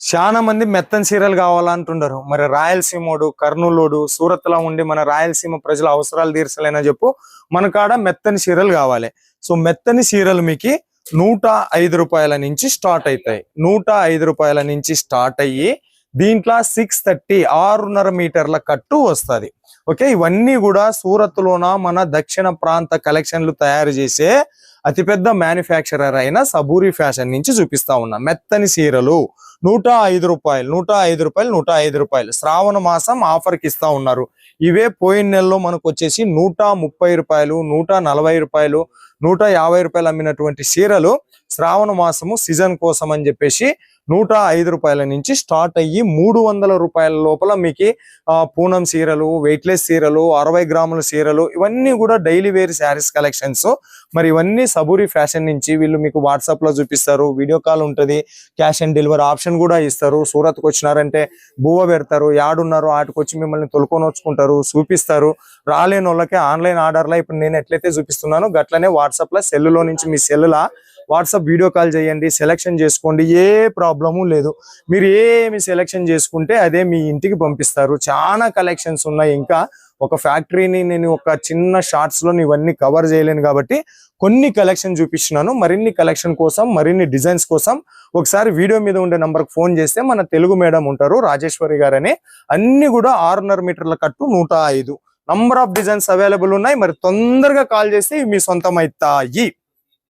చాలా మంది మెత్తని చీరలు కావాలంటుండరు. మరి రాయలసీమోడు కర్నూలుడు సూరత్లో ఉండి మన రాయలసీమ ప్రజల అవసరాలు తీర్చలేనా చెప్పు మన కాడ మెత్తని చీరలు కావాలి. సో మెత్తని చీరలు మీకు నూట ఐదు రూపాయల నుంచి స్టార్ట్ అవుతాయి నూట ఐదు రూపాయల నుంచి స్టార్ట్ అయ్యి దీంట్లో సిక్స్ థర్టీ ఆరున్నర మీటర్ల కట్టు వస్తుంది. ఓకే? ఇవన్నీ కూడా సూరత్ లోన మన దక్షిణ ప్రాంత కలెక్షన్లు తయారు చేసే అతిపెద్ద మ్యానుఫ్యాక్చరర్ అయిన సబూరి ఫ్యాషన్ నుంచి చూపిస్తా ఉన్నా. మెత్తని చీరలు నూట ఐదు రూపాయలు నూట ఐదు రూపాయలు నూట ఐదు రూపాయలు. శ్రావణ మాసం ఆఫర్కి ఇస్తా ఉన్నారు. ఇవే పోయిన నెలలో మనకు వచ్చేసి నూట ముప్పై రూపాయలు నూట నలభై రూపాయలు నూట యాభై రూపాయలు అమ్మినటువంటి చీరలు శ్రావణ మాసము సీజన్ కోసం అని చెప్పేసి నూట ఐదు రూపాయల నుంచి స్టార్ట్ అయ్యి మూడు వందల రూపాయల లోపల మీకు ఆ, పూనం చీరలు వెయిట్లెస్ చీరలు అరవై గ్రాముల చీరలు ఇవన్నీ కూడా డైలీ వేర్ శారీస్ కలెక్షన్స్ మరి ఇవన్నీ సబూరి ఫ్యాషన్ నుంచి వీళ్ళు మీకు వాట్సాప్లో చూపిస్తారు వీడియో కాల్ ఉంటది క్యాష్ అండ్ డెలివరీ ఆప్షన్ కూడా ఇస్తారు. సూరత్కి వచ్చినారంటే బువ్వ పెడతారు యాడున్నారు ఆటికి వచ్చి మిమ్మల్ని తొలుకొని వచ్చుకుంటారు చూపిస్తారు. రాలేని వాళ్ళకి ఆన్లైన్ ఆర్డర్లో ఇప్పుడు నేను ఎట్లయితే చూపిస్తున్నానో గట్లనే వాట్సాప్ లో సెల్లులో నుంచి మీ సెల్లులా వాట్సాప్ వీడియో కాల్ చేయండి సెలెక్షన్ చేసుకోండి ఏ ప్రాబ్లము లేదు. మీరు ఏమి సెలెక్షన్ చేసుకుంటే అదే మీ ఇంటికి పంపిస్తారు. చాలా కలెక్షన్స్ ఉన్నాయి. ఇంకా ఒక ఫ్యాక్టరీని నేను ఒక చిన్న షార్ట్స్లో ఇవన్నీ కవర్ చేయలేను కాబట్టి కొన్ని కలెక్షన్ చూపిస్తున్నాను. మరిన్ని కలెక్షన్ కోసం మరిన్ని డిజైన్స్ కోసం ఒకసారి వీడియో మీద ఉండే నంబర్కి ఫోన్ చేస్తే మన తెలుగు మేడం ఉంటారు రాజేశ్వరి గారని. అన్ని కూడా ఆరున్నర మీటర్ల కట్టు నూట ఐదు. నంబర్ ఆఫ్ డిజైన్స్ అవైలబుల్ ఉన్నాయి. మరి తొందరగా కాల్ చేసి మీ సొంతం అవుతాయి